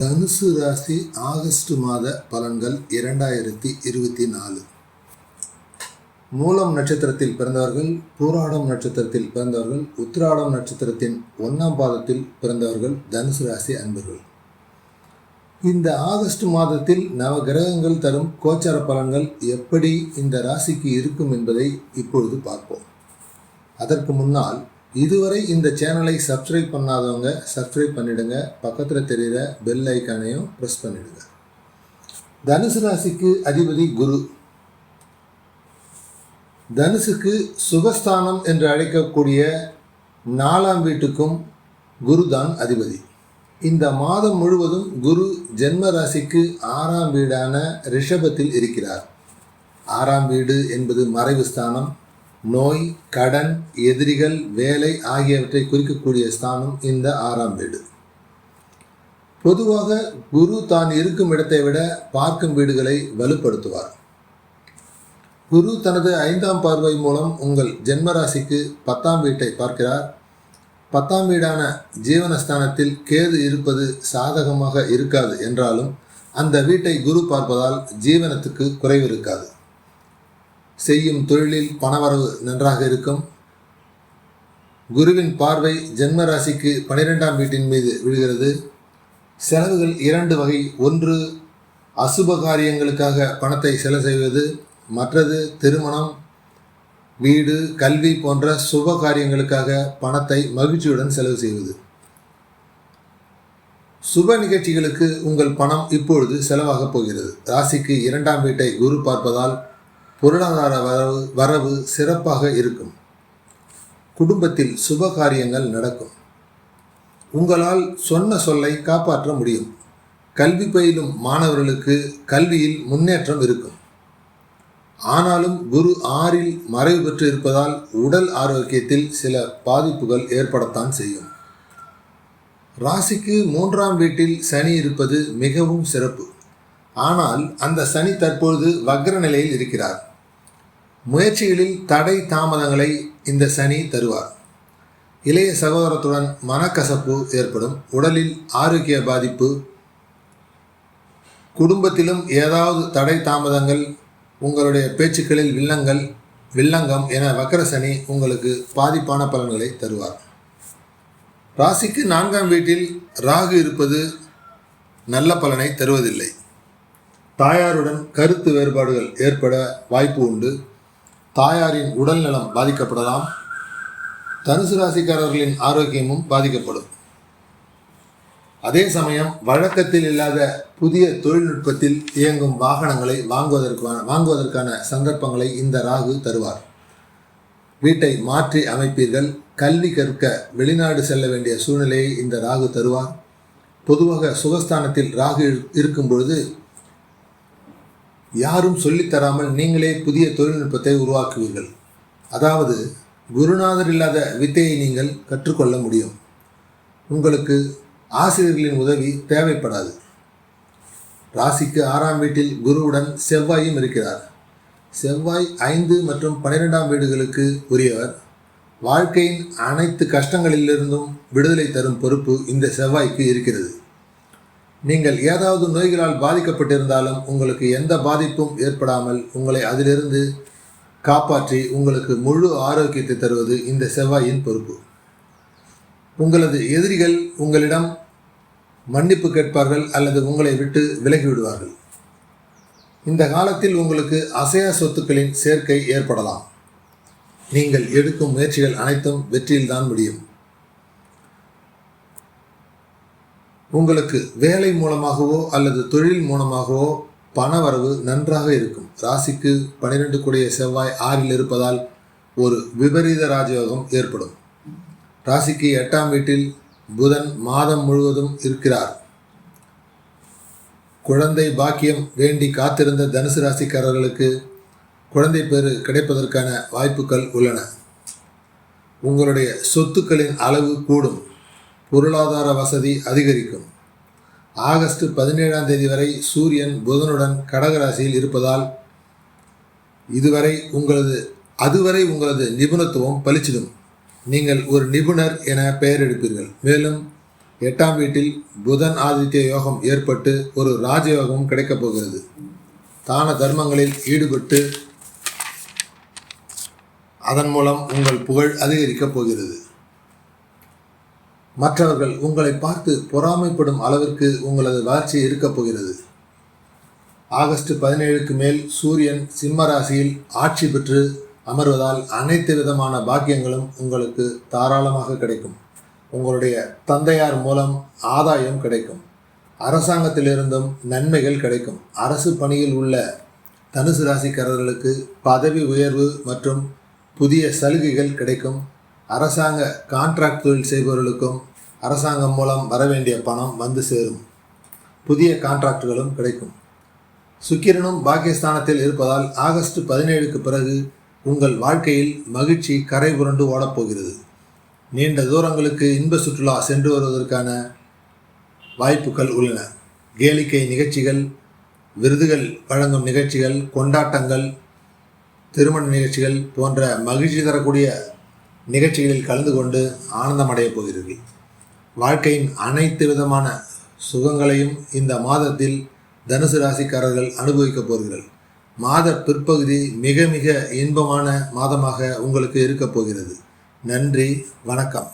தனுசு ராசி ஆகஸ்ட் மாத பலன்கள் இரண்டாயிரத்தி இருபத்தி நாலு. மூலம் நட்சத்திரத்தில் பிறந்தவர்கள் பூராடம் நட்சத்திரத்தில் பிறந்தவர்கள் உத்திராடம் நட்சத்திரத்தின் ஒன்றாம் பாதத்தில் பிறந்தவர்கள் தனுசு ராசி அன்பர்கள். இந்த ஆகஸ்ட் மாதத்தில் நவ கிரகங்கள் தரும் கோச்சார பலன்கள் எப்படி இந்த ராசிக்கு இருக்கும் என்பதை இப்பொழுது பார்ப்போம். அதற்கு முன்னால் இதுவரை இந்த சேனலை சப்ஸ்கிரைப் பண்ணாதவங்க சப்ஸ்கிரைப் பண்ணிடுங்க. பக்கத்தில் தெரிகிற பெல் ஐக்கானையும் ப்ரெஸ் பண்ணிடுங்க. தனுசு ராசிக்கு அதிபதி குரு. தனுசுக்கு சுகஸ்தானம் என்று அழைக்கக்கூடிய நாலாம் வீட்டுக்கும் குரு தான் அதிபதி. இந்த மாதம் முழுவதும் குரு ஜென்ம ராசிக்கு ஆறாம் வீடான ரிஷபத்தில் இருக்கிறார். ஆறாம் வீடு என்பது மறைவு ஸ்தானம். நோய் கடன் எதிரிகள் வேலை ஆகியவற்றை குறிக்கக்கூடிய ஸ்தானம் இந்த ஆறாம் வீடு. பொதுவாக குரு தான் இருக்கும் இடத்தை விட பார்க்கும் வீடுகளை வலுப்படுத்துவார். குரு தனது ஐந்தாம் பார்வை மூலம் உங்கள் ஜென்மராசிக்கு பத்தாம் வீட்டை பார்க்கிறார். பத்தாம் வீடான ஜீவனஸ்தானத்தில் கேது இருப்பது சாதகமாக இருக்காது என்றாலும் அந்த வீட்டை குரு பார்ப்பதால் ஜீவனத்துக்கு குறைவு இருக்காது. செய்யும் தொழிலில் பணவரவு நன்றாக இருக்கும். குருவின் பார்வை ஜென்ம ராசிக்கு பனிரெண்டாம் வீட்டின் மீது விழுகிறது. செலவுகள் இரண்டு வகை. ஒன்று அசுப காரியங்களுக்காக பணத்தை செலவு செய்வது. மற்றது திருமணம் வீடு கல்வி போன்ற சுப காரியங்களுக்காக பணத்தை மகிழ்ச்சியுடன் செலவு செய்வது. சுப நிகழ்ச்சிகளுக்கு உங்கள் பணம் இப்பொழுது செலவாகப் போகிறது. ராசிக்கு இரண்டாம் வீட்டை குரு பார்ப்பதால் பொருளாதார வரவு வரவு சிறப்பாக இருக்கும். குடும்பத்தில் சுப காரியங்கள் நடக்கும். உங்களால் சொன்ன சொல்லை காப்பாற்ற முடியும். கல்வி பயிலும் மாணவர்களுக்கு கல்வியில் முன்னேற்றம் இருக்கும். ஆனாலும் குரு ஆறில் மறைவு பெற்று இருப்பதால் உடல் ஆரோக்கியத்தில் சில பாதிப்புகள் ஏற்படத்தான் செய்யும். ராசிக்கு மூன்றாம் வீட்டில் சனி இருப்பது மிகவும் சிறப்பு. ஆனால் அந்த சனி தற்பொழுது வக்ர நிலையில் இருக்கிறார். முயற்சிகளில் தடை தாமதங்களை இந்த சனி தருவார். இளைய சகோதரத்துடன் மனக்கசப்பு ஏற்படும். உடலில் ஆரோக்கிய பாதிப்பு. குடும்பத்திலும் ஏதாவது தடை தாமதங்கள் உங்களுடைய பேச்சுக்களில் வில்லங்கள் வில்லங்கம் என வக்கர சனி உங்களுக்கு பாதிப்பான பலன்களை தருவார். ராசிக்கு நான்காம் வீட்டில் ராகு இருப்பது நல்ல பலனை தருவதில்லை. தாயாருடன் கருத்து வேறுபாடுகள் ஏற்பட வாய்ப்பு உண்டு. தாயாரின் உடல்நலம் பாதிக்கப்படலாம். தனுசு ராசிக்காரர்களின் ஆரோக்கியமும் பாதிக்கப்படும். அதே சமயம் வழக்கத்தில் இல்லாத புதிய தொழில்நுட்பத்தில் இயங்கும் வாகனங்களை வாங்குவதற்கான வாங்குவதற்கான சந்தர்ப்பங்களை இந்த ராகு தருவார். வீட்டை மாற்றி அமைப்பீர்கள். கல்வி கற்க வெளிநாடு செல்ல வேண்டிய சூழ்நிலையை இந்த ராகு தருவார். பொதுவாக சுகஸ்தானத்தில் ராகு இருக்கும் பொழுது யாரும் சொல்லித்தராமல் நீங்களே புதிய தொழில்நுட்பத்தை உருவாக்குவீர்கள். அதாவது குருநாதர் இல்லாத வித்தையை நீங்கள் கற்றுக்கொள்ள முடியும். உங்களுக்கு ஆசிரியர்களின் உதவி தேவைப்படாது. ராசிக்கு ஆறாம் வீட்டில் குருவுடன் செவ்வாயும் இருக்கிறார். செவ்வாய் ஐந்து மற்றும் பன்னிரெண்டாம் வீடுகளுக்கு உரியவர். வாழ்க்கையின் அனைத்து கஷ்டங்களிலிருந்தும் விடுதலை தரும் பொறுப்பு இந்த செவ்வாய்க்கு இருக்கிறது. நீங்கள் ஏதாவது நோய்களால் பாதிக்கப்பட்டிருந்தாலும் உங்களுக்கு எந்த பாதிப்பும் ஏற்படாமல் உங்களை அதிலிருந்து காப்பாற்றி உங்களுக்கு முழு ஆரோக்கியத்தை தருவது இந்த செவ்வாயின் பொறுப்பு. உங்களது எதிரிகள் உங்களிடம் மன்னிப்பு கேட்பார்கள் அல்லது உங்களை விட்டு விலகிவிடுவார்கள். இந்த காலத்தில் உங்களுக்கு அசையா சொத்துக்களின் சேர்க்கை ஏற்படலாம். நீங்கள் எடுக்கும் முயற்சிகள் அனைத்தும் வெற்றியில்தான் முடியும். உங்களுக்கு வேலை மூலமாகவோ அல்லது தொழில் மூலமாகவோ பணவரவு நன்றாக இருக்கும். ராசிக்கு பனிரெண்டு கூடிய செவ்வாய் ஆறில் இருப்பதால் ஒரு விபரீத ராஜயோகம் ஏற்படும். ராசிக்கு எட்டாம் வீட்டில் புதன் மாதம் முழுவதும் இருக்கிறார். குழந்தை பாக்கியம் வேண்டி காத்திருந்த தனுசு ராசிக்காரர்களுக்கு குழந்தை பேறு கிடைப்பதற்கான வாய்ப்புகள் உள்ளன. உங்களுடைய சொத்துக்களின் அளவு கூடும். பொருளாதார வசதி அதிகரிக்கும். ஆகஸ்ட் பதினேழாம் தேதி வரை சூரியன் புதனுடன் கடகராசியில் இருப்பதால் இதுவரை உங்களது அதுவரை உங்களது நிபுணத்துவம் பளிச்சிடும். நீங்கள் ஒரு நிபுணர் என பெயர் எடுப்பீர்கள். மேலும் எட்டாம் வீட்டில் புதன் ஆதித்ய யோகம் ஏற்பட்டு ஒரு ராஜயோகமும் கிடைக்கப் போகிறது. தான தர்மங்களில் ஈடுபட்டு அதன் மூலம் உங்கள் புகழ் அதிகரிக்கப் போகிறது. மற்றவர்கள் உங்களை பார்த்து பொறாமைப்படும் அளவிற்கு உங்களது வளர்ச்சி இருக்கப் போகிறது. ஆகஸ்ட் பதினேழுக்கு மேல் சூரியன் சிம்ம ராசியில் ஆட்சி பெற்று அமர்வதால் அனைத்து விதமான பாக்கியங்களும் உங்களுக்கு தாராளமாக கிடைக்கும். உங்களுடைய தந்தையார் மூலம் ஆதாயம் கிடைக்கும். அரசாங்கத்திலிருந்தும் நன்மைகள் கிடைக்கும். அரசு பணியில் உள்ள தனுசு ராசிக்காரர்களுக்கு பதவி உயர்வு மற்றும் புதிய சலுகைகள் கிடைக்கும். அரசாங்க கான்ட்ராக்ட் தொழில் செய்பவர்களுக்கும் அரசாங்கம் மூலம் வரவேண்டிய பணம் வந்து சேரும். புதிய கான்ட்ராக்டுகளும் கிடைக்கும். சுக்கிரனும் பாகிஸ்தானத்தில் இருப்பதால் ஆகஸ்ட் பதினேழுக்கு பிறகு உங்கள் வாழ்க்கையில் மகிழ்ச்சி கரை புரண்டு ஓடப்போகிறது. நீண்ட தூரங்களுக்கு இன்ப சுற்றுலா சென்று வருவதற்கான வாய்ப்புகள் உள்ளன. கேளிக்கை நிகழ்ச்சிகள் விருதுகள் வழங்கும் நிகழ்ச்சிகள் கொண்டாட்டங்கள் திருமண நிகழ்ச்சிகள் போன்ற மகிழ்ச்சி தரக்கூடிய நிகழ்ச்சிகளில் கலந்து கொண்டு ஆனந்தமடையப் போகிறீர்கள். வாழ்க்கையின் அனைத்து விதமான சுகங்களையும் இந்த மாதத்தில் தனுசு ராசிக்காரர்கள் அனுபவிக்கப் போகிறீர்கள். மாத பிற்பகுதி மிக மிக இன்பமான மாதமாக உங்களுக்கு இருக்கப் போகிறது. நன்றி வணக்கம்.